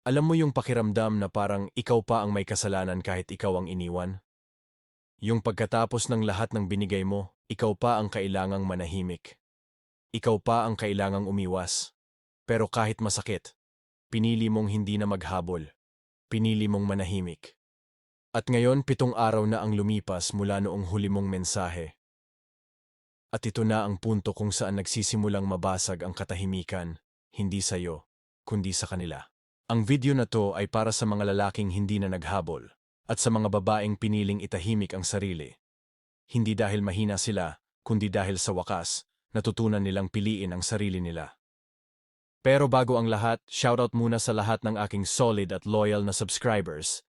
Alam mo yung pakiramdam na parang ikaw pa ang may kasalanan kahit ikaw ang iniwan? Yung pagkatapos ng lahat ng binigay mo, ikaw pa ang kailangang manahimik. Ikaw pa ang kailangang umiwas. Pero kahit masakit, pinili mong hindi na maghabol. Pinili mong manahimik. At ngayon pitong araw na ang lumipas mula noong huli mong mensahe. At ito na ang punto kung saan nagsisimulang mabasag ang katahimikan, hindi sa iyo, kundi sa kanila. Ang video na to ay para sa mga lalaking hindi na naghabol at sa mga babaeng piniling itahimik ang sarili. Hindi dahil mahina sila, kundi dahil sa wakas, natutunan nilang piliin ang sarili nila. Pero bago ang lahat, shoutout muna sa lahat ng aking solid at loyal na subscribers.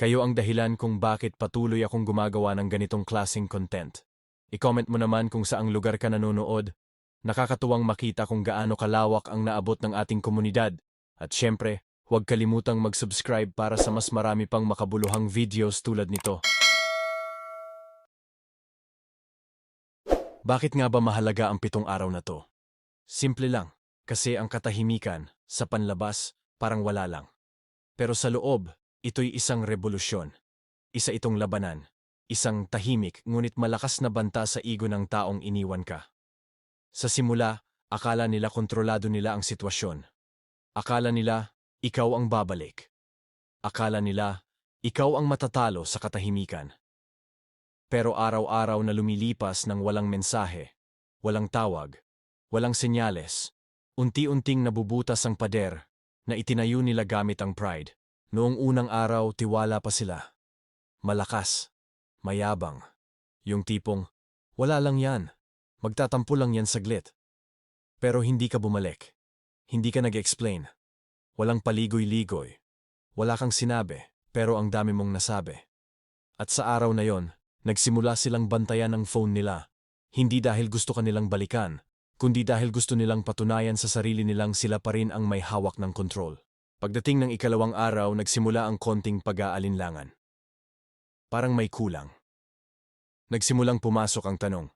Kayo ang dahilan kung bakit patuloy akong gumagawa ng ganitong klaseng content. I-comment mo naman kung saang lugar ka nanonood. Nakakatuwang makita kung gaano kalawak ang naabot ng ating komunidad. At syempre, huwag kalimutang mag-subscribe para sa mas marami pang makabuluhang videos tulad nito. Bakit nga ba mahalaga ang pitong araw na to? Simple lang, kasi ang katahimikan sa panlabas parang wala lang. Pero sa loob, ito'y isang revolusyon. Isa itong labanan. Isang tahimik ngunit malakas na banta sa ego ng taong iniwan ka. Sa simula, akala nila kontrolado nila ang sitwasyon. Akala nila, ikaw ang babalik. Akala nila, ikaw ang matatalo sa katahimikan. Pero araw-araw na lumilipas ng walang mensahe, walang tawag, walang senyales, unti-unting nabubutas ang pader na itinayo nila gamit ang pride. Noong unang araw, tiwala pa sila. Malakas, mayabang. Yung tipong, wala lang yan, magtatampo lang yan saglit. Pero hindi ka bumalik. Hindi ka nag-explain. Walang paligoy-ligoy. Wala kang sinabi, pero ang dami mong nasabi. At sa araw na yon, nagsimula silang bantayan ang phone nila. Hindi dahil gusto kanilang balikan, kundi dahil gusto nilang patunayan sa sarili nilang sila pa rin ang may hawak ng kontrol. Pagdating ng ikalawang araw, nagsimula ang konting pag-aalinlangan. Parang may kulang. Nagsimulang pumasok ang tanong.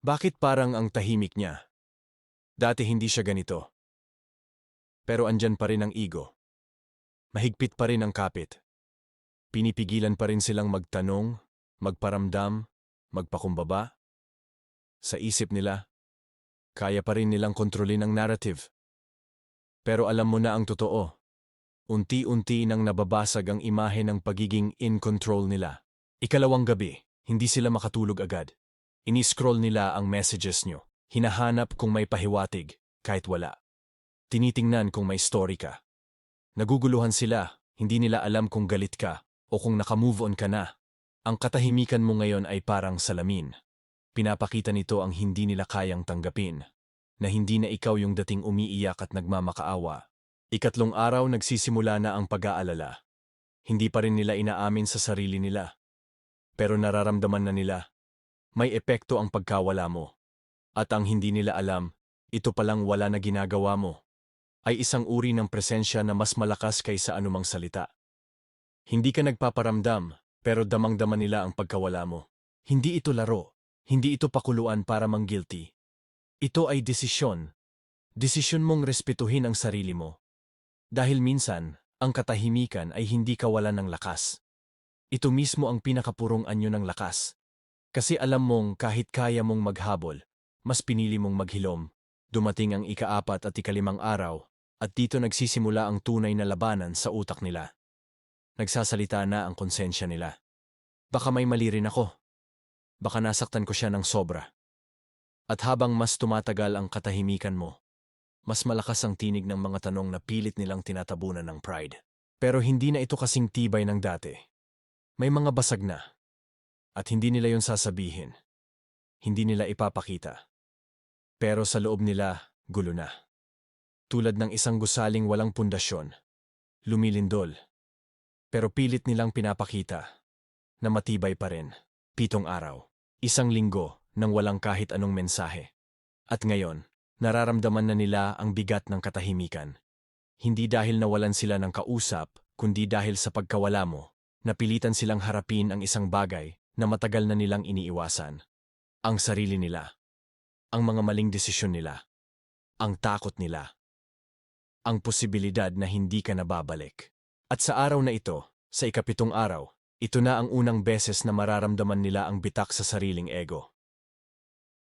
Bakit parang ang tahimik niya? Dati hindi siya ganito. Pero andyan pa rin ang ego. Mahigpit pa rin ang kapit. Pinipigilan pa rin silang magtanong, magparamdam, magpakumbaba. Sa isip nila, kaya pa rin nilang kontrolin ang narrative. Pero alam mo na ang totoo. Unti-unti nang nababasag ang imahe ng pagiging in control nila. Ikalawang gabi, hindi sila makatulog agad. Ini-scroll nila ang messages nyo. Hinahanap kung may pahiwatig, kahit wala. Tinitingnan kung may story ka. Naguguluhan sila, hindi nila alam kung galit ka o kung nakamove on ka na. Ang katahimikan mo ngayon ay parang salamin. Pinapakita nito ang hindi nila kayang tanggapin na hindi na ikaw yung dating umiiyak at nagmamakaawa. Ikatlong araw nagsisimula na ang pag-aalala. Hindi pa rin nila inaamin sa sarili nila. Pero nararamdaman na nila. May epekto ang pagkawala mo. At ang hindi nila alam, ito palang wala na ginagawa mo. Ay isang uri ng presensya na mas malakas kaysa anumang salita. Hindi ka nagpaparamdam, pero damang-dama nila ang pagkawala mo. Hindi ito laro. Hindi ito pakuluan para mang guilty. Ito ay desisyon. Desisyon mong respetuhin ang sarili mo. Dahil minsan, ang katahimikan ay hindi kawalan ng lakas. Ito mismo ang pinakapurong anyo ng lakas. Kasi alam mong kahit kaya mong maghabol, mas pinili mong maghilom. Dumating ang ikaapat at ikalimang araw, at dito nagsisimula ang tunay na labanan sa utak nila. Nagsasalita na ang konsensya nila. Baka may mali rin ako. Baka nasaktan ko siya ng sobra. At habang mas tumatagal ang katahimikan mo, mas malakas ang tinig ng mga tanong na pilit nilang tinatabunan ng pride. Pero hindi na ito kasing tibay ng dati. May mga basag na. At hindi nila yon sasabihin. Hindi nila ipapakita. Pero sa loob nila, gulo na. Tulad ng isang gusaling walang pundasyon. Lumilindol. Pero pilit nilang pinapakita na matibay pa rin. Pitong araw. Isang linggo nang walang kahit anong mensahe. At ngayon, nararamdaman na nila ang bigat ng katahimikan. Hindi dahil nawalan sila ng kausap, kundi dahil sa pagkawala mo, napilitan silang harapin ang isang bagay na matagal na nilang iniiwasan. Ang sarili nila. Ang mga maling desisyon nila. Ang takot nila. Ang posibilidad na hindi ka nababalik. At sa araw na ito, sa ikapitong araw, ito na ang unang beses na mararamdaman nila ang bitak sa sariling ego.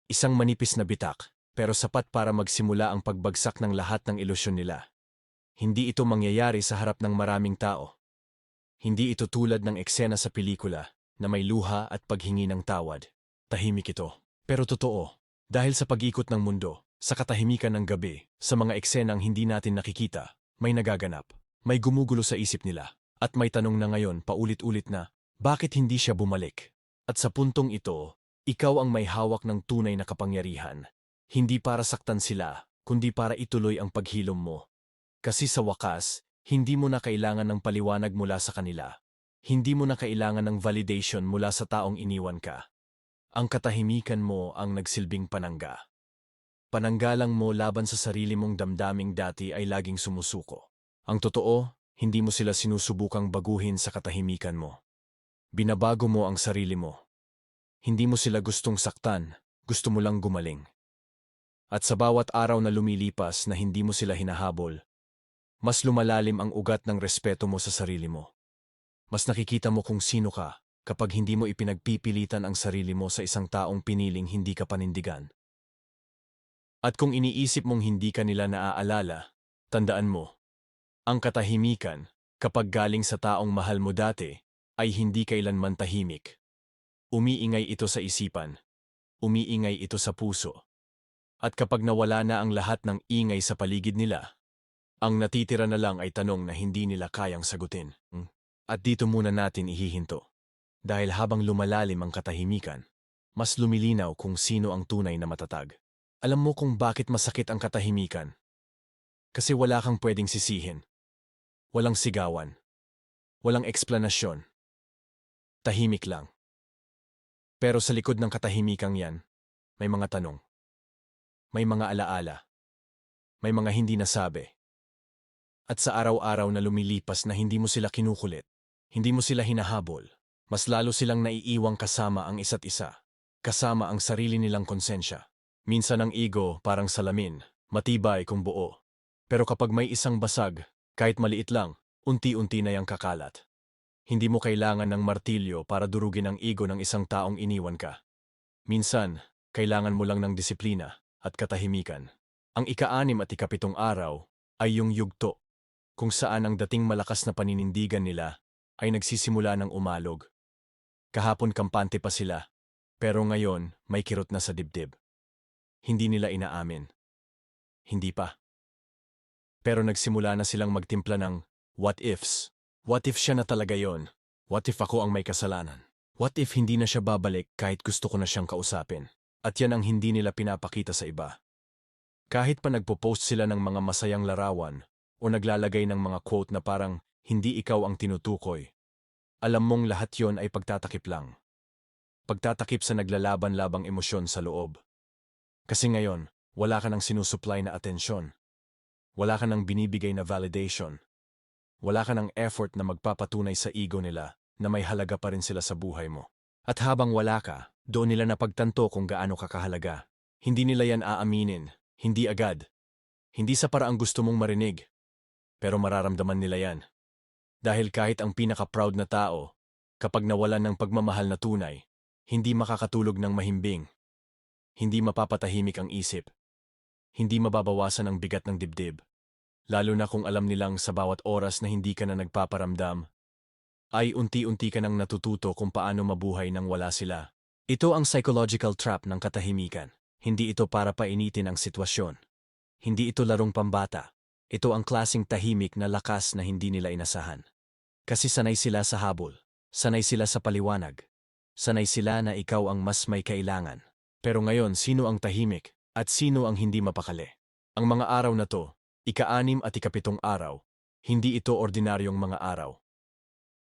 Isang manipis na bitak, pero sapat para magsimula ang pagbagsak ng lahat ng ilusyon nila. Hindi ito mangyayari sa harap ng maraming tao. Hindi ito tulad ng eksena sa pelikula na may luha at paghingi ng tawad. Tahimik ito. Pero totoo, dahil sa pag-ikot ng mundo, sa katahimikan ng gabi, sa mga eksenang hindi natin nakikita, may nagaganap, may gumugulo sa isip nila, at may tanong na ngayon paulit-ulit na, bakit hindi siya bumalik? At sa puntong ito, ikaw ang may hawak ng tunay na kapangyarihan. Hindi para saktan sila, kundi para ituloy ang paghilom mo. Kasi sa wakas, hindi mo na kailangan ng paliwanag mula sa kanila. Hindi mo na kailangan ng validation mula sa taong iniwan ka. Ang katahimikan mo ang nagsilbing panangga. Pananggalang mo laban sa sarili mong damdaming dati ay laging sumusuko. Ang totoo, hindi mo sila sinusubukang baguhin sa katahimikan mo. Binabago mo ang sarili mo. Hindi mo sila gustong saktan, gusto mo lang gumaling. At sa bawat araw na lumilipas na hindi mo sila hinahabol, mas lumalalim ang ugat ng respeto mo sa sarili mo. Mas nakikita mo kung sino ka kapag hindi mo ipinagpipilitan ang sarili mo sa isang taong piniling hindi ka panindigan. At kung iniisip mong hindi ka nila naaalala, tandaan mo, ang katahimikan, kapag galing sa taong mahal mo dati, ay hindi kailanman tahimik. Umiingay ito sa isipan. Umiingay ito sa puso. At kapag nawala na ang lahat ng ingay sa paligid nila, ang natitira na lang ay tanong na hindi nila kayang sagutin. Hmm? At dito muna natin ihihinto. Dahil habang lumalalim ang katahimikan, mas lumilinaw kung sino ang tunay na matatag. Alam mo kung bakit masakit ang katahimikan? Kasi wala kang pwedeng sisihin. Walang sigawan. Walang eksplanasyon. Tahimik lang. Pero sa likod ng katahimikang yan, may mga tanong. May mga alaala. May mga hindi nasabi. At sa araw-araw na lumilipas na hindi mo sila kinukulit, hindi mo sila hinahabol, mas lalo silang naiiwang kasama ang isa't isa, kasama ang sarili nilang konsensya. Minsan ang ego parang salamin, matibay kung buo. Pero kapag may isang basag, kahit maliit lang, unti-unti na yang kakalat. Hindi mo kailangan ng martilyo para durugin ang ego ng isang taong iniwan ka. Minsan, kailangan mo lang ng disiplina at katahimikan. Ang ika-anim at ikapitong araw ay yung yugto, kung saan ang dating malakas na paninindigan nila ay nagsisimula ng umalog. Kahapon kampante pa sila, pero ngayon may kirot na sa dibdib. Hindi nila inaamin. Hindi pa. Pero nagsimula na silang magtimpla ng what ifs. What if siya na talaga yon? What if ako ang may kasalanan? What if hindi na siya babalik kahit gusto ko na siyang kausapin? At yan ang hindi nila pinapakita sa iba. Kahit pa nagpo-post sila ng mga masayang larawan o naglalagay ng mga quote na parang hindi ikaw ang tinutukoy, alam mong lahat yon ay pagtatakip lang. Pagtatakip sa naglalaban-labang emosyon sa loob. Kasi ngayon, wala ka nang sinusupply na atensyon. Wala ka nang binibigay na validation. Wala ka nang effort na magpapatunay sa ego nila na may halaga pa rin sila sa buhay mo. At habang wala ka, doon nila napagtanto kung gaano ka kahalaga. Hindi nila yan aaminin, hindi agad. Hindi sa paraang gusto mong marinig. Pero mararamdaman nila yan. Dahil kahit ang pinaka-proud na tao, kapag nawalan ng pagmamahal na tunay, hindi makakatulog ng mahimbing. Hindi mapapatahimik ang isip. Hindi mababawasan ang bigat ng dibdib. Lalo na kung alam nilang sa bawat oras na hindi ka na nagpaparamdam, ay unti-unti ka nang natututo kung paano mabuhay nang wala sila. Ito ang psychological trap ng katahimikan. Hindi ito para painitin ang sitwasyon. Hindi ito larong pambata. Ito ang klasing tahimik na lakas na hindi nila inasahan. Kasi sanay sila sa habol. Sanay sila sa paliwanag. Sanay sila na ikaw ang mas may kailangan. Pero ngayon, sino ang tahimik at sino ang hindi mapakali? Ang mga araw na to, ika-anim at ikapitong araw, hindi ito ordinaryong mga araw.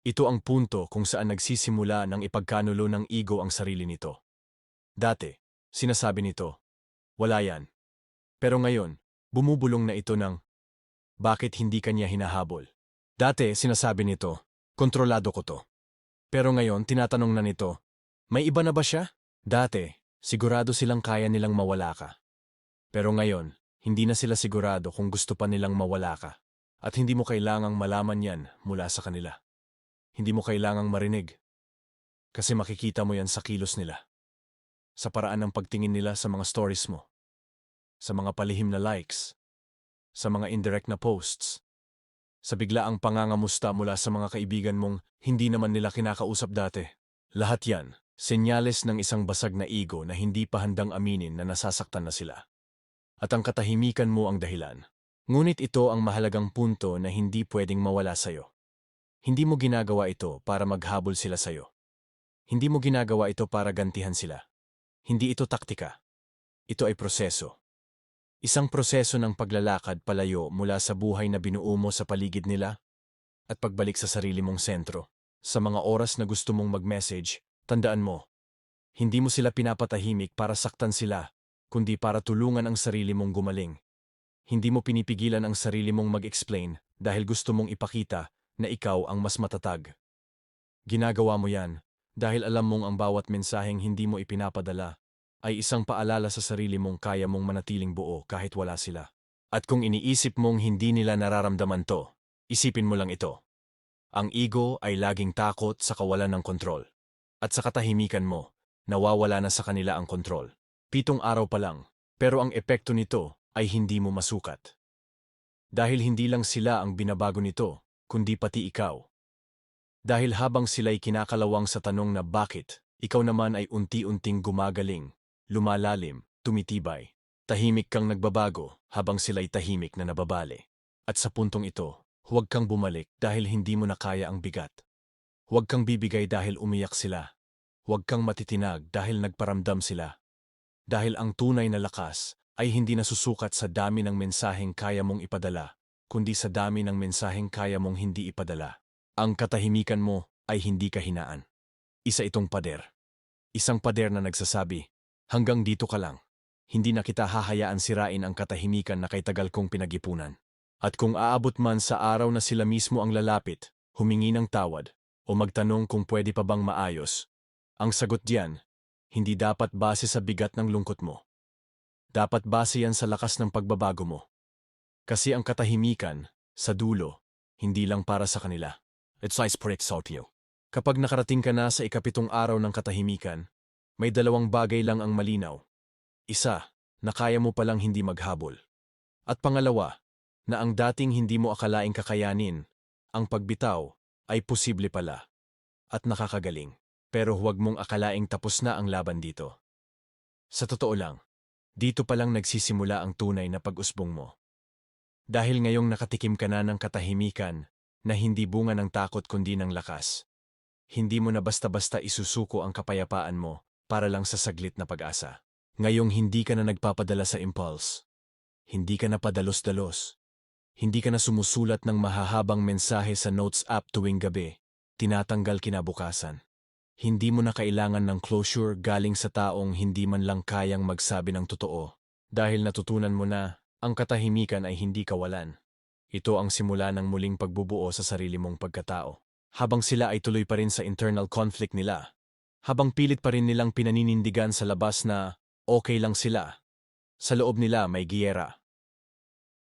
Ito ang punto kung saan nagsisimula ng ipagkanulo ng ego ang sarili nito. Dati, sinasabi nito, wala yan. Pero ngayon, bumubulong na ito ng, bakit hindi kanya hinahabol? Dati, sinasabi nito, kontrolado ko to. Pero ngayon, tinatanong na nito, may iba na ba siya? Dati, sigurado silang kaya nilang mawala ka. Pero ngayon, Hindi na sila sigurado kung gusto pa nilang mawala ka. At hindi mo kailangang malaman yan mula sa kanila. Hindi mo kailangang marinig. Kasi makikita mo yan sa kilos nila. Sa paraan ng pagtingin nila sa mga stories mo. Sa mga palihim na likes. Sa mga indirect na posts. Sa biglaang pangangamusta mula sa mga kaibigan mong hindi naman nila kinakausap dati. Lahat yan, senyales ng isang basag na ego na hindi pa handang aminin na nasasaktan na sila at ang katahimikan mo ang dahilan. Ngunit ito ang mahalagang punto na hindi pwedeng mawala sa'yo. Hindi mo ginagawa ito para maghabol sila sa'yo. Hindi mo ginagawa ito para gantihan sila. Hindi ito taktika. Ito ay proseso. Isang proseso ng paglalakad palayo mula sa buhay na binuo mo sa paligid nila at pagbalik sa sarili mong sentro. Sa mga oras na gusto mong mag-message, tandaan mo, hindi mo sila pinapatahimik para saktan sila kundi para tulungan ang sarili mong gumaling. Hindi mo pinipigilan ang sarili mong mag-explain dahil gusto mong ipakita na ikaw ang mas matatag. Ginagawa mo yan dahil alam mong ang bawat mensaheng hindi mo ipinapadala ay isang paalala sa sarili mong kaya mong manatiling buo kahit wala sila. At kung iniisip mong hindi nila nararamdaman to, isipin mo lang ito. Ang ego ay laging takot sa kawalan ng kontrol. At sa katahimikan mo, nawawala na sa kanila ang kontrol. Pitong araw pa lang, pero ang epekto nito ay hindi mo masukat. Dahil hindi lang sila ang binabago nito, kundi pati ikaw. Dahil habang sila'y kinakalawang sa tanong na bakit, ikaw naman ay unti-unting gumagaling, lumalalim, tumitibay. Tahimik kang nagbabago habang sila'y tahimik na nababali. At sa puntong ito, huwag kang bumalik dahil hindi mo na kaya ang bigat. Huwag kang bibigay dahil umiyak sila. Huwag kang matitinag dahil nagparamdam sila. Dahil ang tunay na lakas ay hindi nasusukat sa dami ng mensaheng kaya mong ipadala, kundi sa dami ng mensaheng kaya mong hindi ipadala. Ang katahimikan mo ay hindi kahinaan. Isa itong pader. Isang pader na nagsasabi, hanggang dito ka lang. Hindi na kita hahayaan sirain ang katahimikan na kay tagal kong pinagipunan. At kung aabot man sa araw na sila mismo ang lalapit, humingi ng tawad, o magtanong kung pwede pa bang maayos, ang sagot diyan hindi dapat base sa bigat ng lungkot mo. Dapat base yan sa lakas ng pagbabago mo. Kasi ang katahimikan, sa dulo, hindi lang para sa kanila. It's ice for you. Kapag nakarating ka na sa ikapitong araw ng katahimikan, may dalawang bagay lang ang malinaw. Isa, na kaya mo palang hindi maghabol. At pangalawa, na ang dating hindi mo akalaing kakayanin, ang pagbitaw, ay posible pala. At nakakagaling pero huwag mong akalaing tapos na ang laban dito. Sa totoo lang, dito pa lang nagsisimula ang tunay na pag-usbong mo. Dahil ngayong nakatikim ka na ng katahimikan na hindi bunga ng takot kundi ng lakas, hindi mo na basta-basta isusuko ang kapayapaan mo para lang sa saglit na pag-asa. Ngayong hindi ka na nagpapadala sa impulse, hindi ka na padalos-dalos, hindi ka na sumusulat ng mahahabang mensahe sa notes app tuwing gabi, tinatanggal kinabukasan. Hindi mo na kailangan ng closure galing sa taong hindi man lang kayang magsabi ng totoo. Dahil natutunan mo na, ang katahimikan ay hindi kawalan. Ito ang simula ng muling pagbubuo sa sarili mong pagkatao. Habang sila ay tuloy pa rin sa internal conflict nila. Habang pilit pa rin nilang pinaninindigan sa labas na okay lang sila. Sa loob nila may giyera.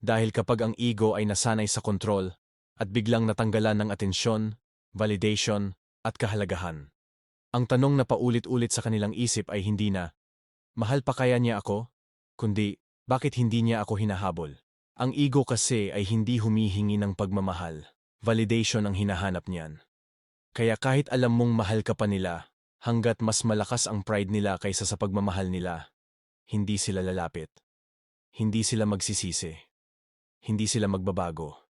Dahil kapag ang ego ay nasanay sa kontrol at biglang natanggalan ng atensyon, validation at kahalagahan, ang tanong na paulit-ulit sa kanilang isip ay hindi na, mahal pa kaya niya ako? Kundi, bakit hindi niya ako hinahabol? Ang ego kasi ay hindi humihingi ng pagmamahal. Validation ang hinahanap niyan. Kaya kahit alam mong mahal ka pa nila, hanggat mas malakas ang pride nila kaysa sa pagmamahal nila, hindi sila lalapit. Hindi sila magsisisi. Hindi sila magbabago.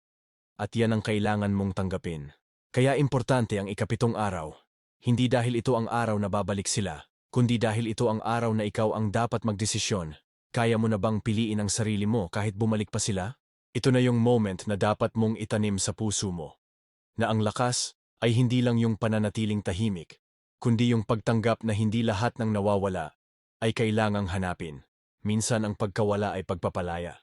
At yan ang kailangan mong tanggapin. Kaya importante ang ikapitong araw hindi dahil ito ang araw na babalik sila, kundi dahil ito ang araw na ikaw ang dapat magdesisyon. Kaya mo na bang piliin ang sarili mo kahit bumalik pa sila? Ito na yung moment na dapat mong itanim sa puso mo. Na ang lakas ay hindi lang yung pananatiling tahimik, kundi yung pagtanggap na hindi lahat ng nawawala ay kailangang hanapin. Minsan ang pagkawala ay pagpapalaya.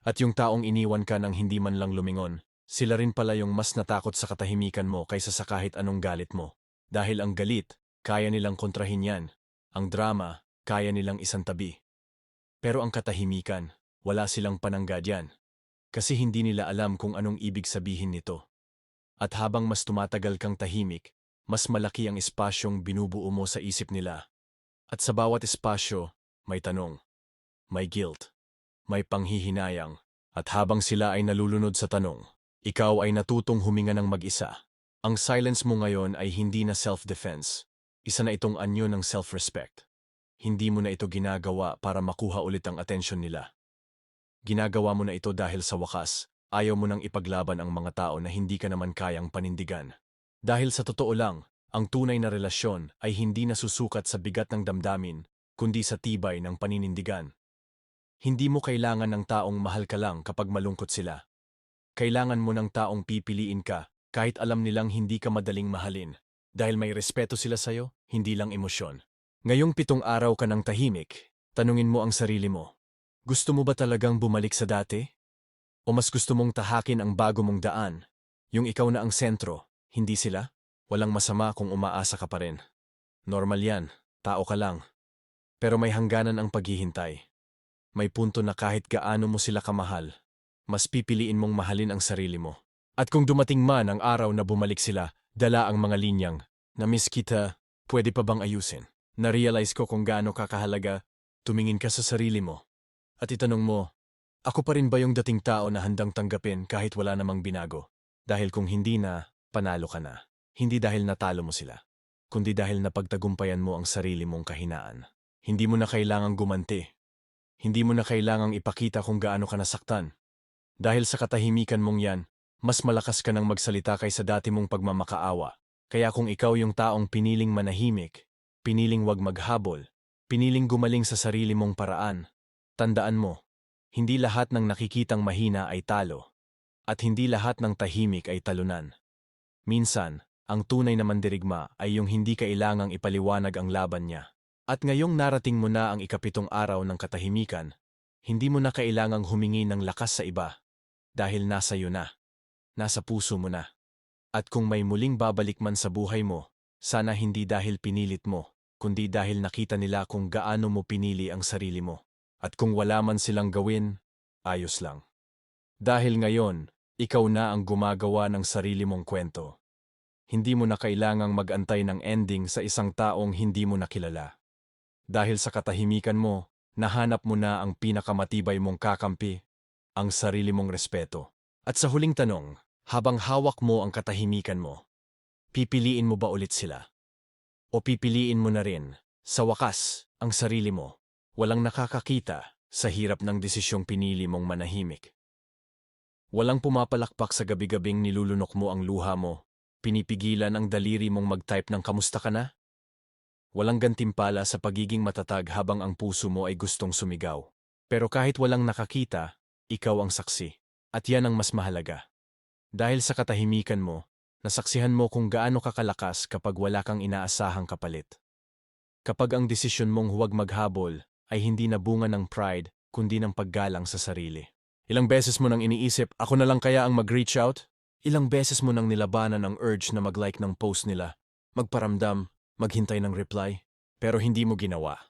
At yung taong iniwan ka ng hindi man lang lumingon, sila rin pala yung mas natakot sa katahimikan mo kaysa sa kahit anong galit mo. Dahil ang galit, kaya nilang kontrahin yan. Ang drama, kaya nilang isang tabi. Pero ang katahimikan, wala silang panangga diyan. Kasi hindi nila alam kung anong ibig sabihin nito. At habang mas tumatagal kang tahimik, mas malaki ang espasyong binubuo mo sa isip nila. At sa bawat espasyo, may tanong, may guilt, may panghihinayang, at habang sila ay nalulunod sa tanong, ikaw ay natutong huminga ng mag-isa. Ang silence mo ngayon ay hindi na self-defense. Isa na itong anyo ng self-respect. Hindi mo na ito ginagawa para makuha ulit ang atensyon nila. Ginagawa mo na ito dahil sa wakas, ayaw mo nang ipaglaban ang mga tao na hindi ka naman kayang panindigan. Dahil sa totoo lang, ang tunay na relasyon ay hindi nasusukat sa bigat ng damdamin, kundi sa tibay ng paninindigan. Hindi mo kailangan ng taong mahal ka lang kapag malungkot sila. Kailangan mo ng taong pipiliin ka kahit alam nilang hindi ka madaling mahalin, dahil may respeto sila sa'yo, hindi lang emosyon. Ngayong pitong araw ka ng tahimik, tanungin mo ang sarili mo. Gusto mo ba talagang bumalik sa dati? O mas gusto mong tahakin ang bago mong daan? Yung ikaw na ang sentro, hindi sila? Walang masama kung umaasa ka pa rin. Normal yan, tao ka lang. Pero may hangganan ang paghihintay. May punto na kahit gaano mo sila kamahal, mas pipiliin mong mahalin ang sarili mo. At kung dumating man ang araw na bumalik sila, dala ang mga linyang, na miss kita, pwede pa bang ayusin? Na-realize ko kung gaano kakahalaga, tumingin ka sa sarili mo. At itanong mo, ako pa rin ba yung dating tao na handang tanggapin kahit wala namang binago? Dahil kung hindi na, panalo ka na. Hindi dahil natalo mo sila, kundi dahil napagtagumpayan mo ang sarili mong kahinaan. Hindi mo na kailangang gumanti. Hindi mo na kailangang ipakita kung gaano ka nasaktan. Dahil sa katahimikan mong yan, mas malakas ka nang magsalita kaysa dati mong pagmamakaawa. Kaya kung ikaw yung taong piniling manahimik, piniling wag maghabol, piniling gumaling sa sarili mong paraan, tandaan mo, hindi lahat ng nakikitang mahina ay talo, at hindi lahat ng tahimik ay talunan. Minsan, ang tunay na mandirigma ay yung hindi kailangang ipaliwanag ang laban niya. At ngayong narating mo na ang ikapitong araw ng katahimikan, hindi mo na kailangang humingi ng lakas sa iba, dahil nasa iyo na nasa puso mo na. At kung may muling babalik man sa buhay mo, sana hindi dahil pinilit mo, kundi dahil nakita nila kung gaano mo pinili ang sarili mo. At kung wala man silang gawin, ayos lang. Dahil ngayon, ikaw na ang gumagawa ng sarili mong kwento. Hindi mo na kailangang magantay ng ending sa isang taong hindi mo nakilala. Dahil sa katahimikan mo, nahanap mo na ang pinakamatibay mong kakampi, ang sarili mong respeto. At sa huling tanong, habang hawak mo ang katahimikan mo, pipiliin mo ba ulit sila? O pipiliin mo na rin, sa wakas, ang sarili mo, walang nakakakita sa hirap ng desisyong pinili mong manahimik? Walang pumapalakpak sa gabi-gabing nilulunok mo ang luha mo, pinipigilan ang daliri mong mag-type ng kamusta ka na? Walang gantimpala sa pagiging matatag habang ang puso mo ay gustong sumigaw. Pero kahit walang nakakita, ikaw ang saksi. At yan ang mas mahalaga. Dahil sa katahimikan mo, nasaksihan mo kung gaano kakalakas kapag wala kang inaasahang kapalit. Kapag ang desisyon mong huwag maghabol ay hindi na bunga ng pride kundi ng paggalang sa sarili. Ilang beses mo nang iniisip, ako na lang kaya ang mag-reach out? Ilang beses mo nang nilabanan ang urge na mag-like ng post nila, magparamdam, maghintay ng reply, pero hindi mo ginawa.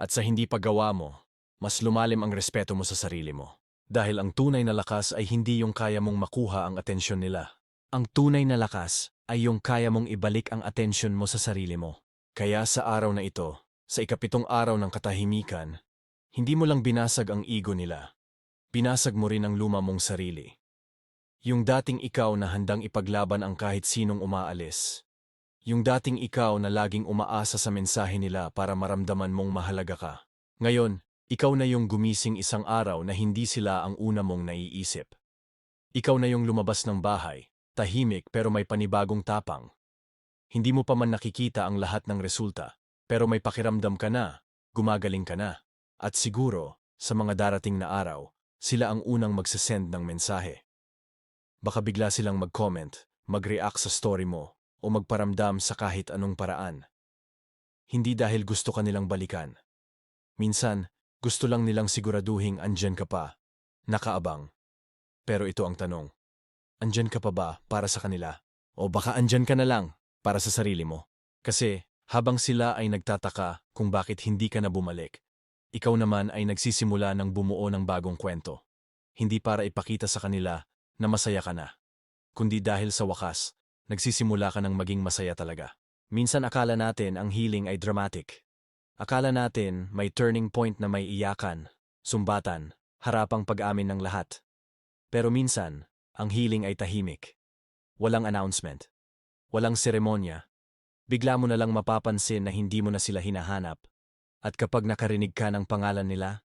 At sa hindi paggawa mo, mas lumalim ang respeto mo sa sarili mo. Dahil ang tunay na lakas ay hindi yung kaya mong makuha ang atensyon nila. Ang tunay na lakas ay yung kaya mong ibalik ang atensyon mo sa sarili mo. Kaya sa araw na ito, sa ikapitong araw ng katahimikan, hindi mo lang binasag ang ego nila. Binasag mo rin ang luma mong sarili. Yung dating ikaw na handang ipaglaban ang kahit sinong umaalis. Yung dating ikaw na laging umaasa sa mensahe nila para maramdaman mong mahalaga ka. Ngayon, ikaw na yung gumising isang araw na hindi sila ang una mong naiisip. Ikaw na yung lumabas ng bahay, tahimik pero may panibagong tapang. Hindi mo pa man nakikita ang lahat ng resulta, pero may pakiramdam ka na, gumagaling ka na. At siguro, sa mga darating na araw, sila ang unang magsasend ng mensahe. Baka bigla silang mag-comment, mag-react sa story mo, o magparamdam sa kahit anong paraan. Hindi dahil gusto ka nilang balikan. Minsan, gusto lang nilang siguraduhing andyan ka pa, nakaabang. Pero ito ang tanong, andyan ka pa ba para sa kanila? O baka andyan ka na lang para sa sarili mo? Kasi habang sila ay nagtataka kung bakit hindi ka na bumalik, ikaw naman ay nagsisimula ng bumuo ng bagong kwento. Hindi para ipakita sa kanila na masaya ka na, kundi dahil sa wakas, nagsisimula ka ng maging masaya talaga. Minsan akala natin ang healing ay dramatic. Akala natin may turning point na may iyakan, sumbatan, harapang pag-amin ng lahat. Pero minsan, ang healing ay tahimik. Walang announcement. Walang seremonya. Bigla mo na lang mapapansin na hindi mo na sila hinahanap. At kapag nakarinig ka ng pangalan nila,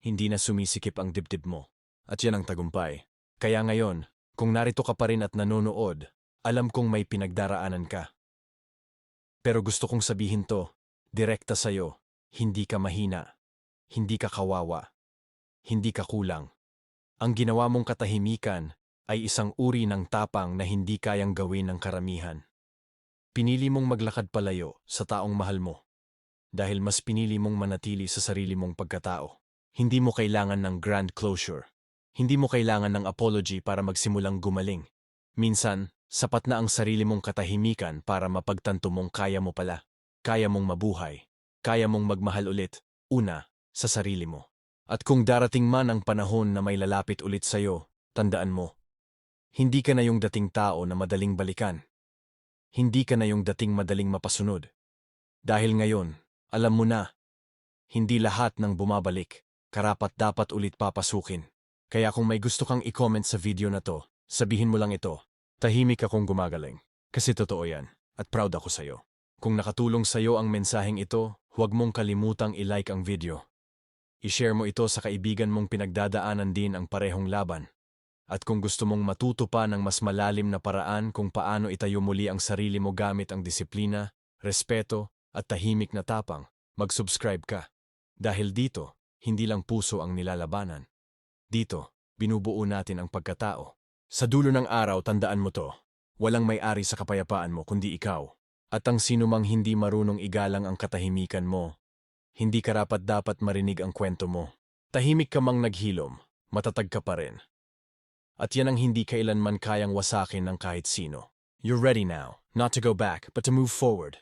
hindi na sumisikip ang dibdib mo. At yan ang tagumpay. Kaya ngayon, kung narito ka pa rin at nanonood, alam kong may pinagdaraanan ka. Pero gusto kong sabihin to, direkta sa'yo, hindi ka mahina, hindi ka kawawa, hindi ka kulang. Ang ginawa mong katahimikan ay isang uri ng tapang na hindi kayang gawin ng karamihan. Pinili mong maglakad palayo sa taong mahal mo. Dahil mas pinili mong manatili sa sarili mong pagkatao. Hindi mo kailangan ng grand closure. Hindi mo kailangan ng apology para magsimulang gumaling. Minsan, sapat na ang sarili mong katahimikan para mapagtanto mong kaya mo pala. Kaya mong mabuhay. Kaya mong magmahal ulit. Una, sa sarili mo. At kung darating man ang panahon na may lalapit ulit sa'yo, tandaan mo. Hindi ka na yung dating tao na madaling balikan. Hindi ka na yung dating madaling mapasunod. Dahil ngayon, alam mo na, hindi lahat ng bumabalik, karapat dapat ulit papasukin. Kaya kung may gusto kang i-comment sa video na to, sabihin mo lang ito. Tahimik akong gumagaling. Kasi totoo yan. At proud ako sa'yo. Kung nakatulong sa'yo ang mensaheng ito, huwag mong kalimutang i-like ang video. I-share mo ito sa kaibigan mong pinagdadaanan din ang parehong laban. At kung gusto mong matuto pa ng mas malalim na paraan kung paano itayo muli ang sarili mo gamit ang disiplina, respeto, at tahimik na tapang, mag-subscribe ka. Dahil dito, hindi lang puso ang nilalabanan. Dito, binubuo natin ang pagkatao. Sa dulo ng araw, tandaan mo to. Walang may-ari sa kapayapaan mo kundi ikaw. At ang sinumang hindi marunong igalang ang katahimikan mo, hindi karapat dapat marinig ang kwento mo. Tahimik ka mang naghilom, matatag ka pa rin. At yan ang hindi kailanman kayang wasakin ng kahit sino. You're ready now, not to go back, but to move forward.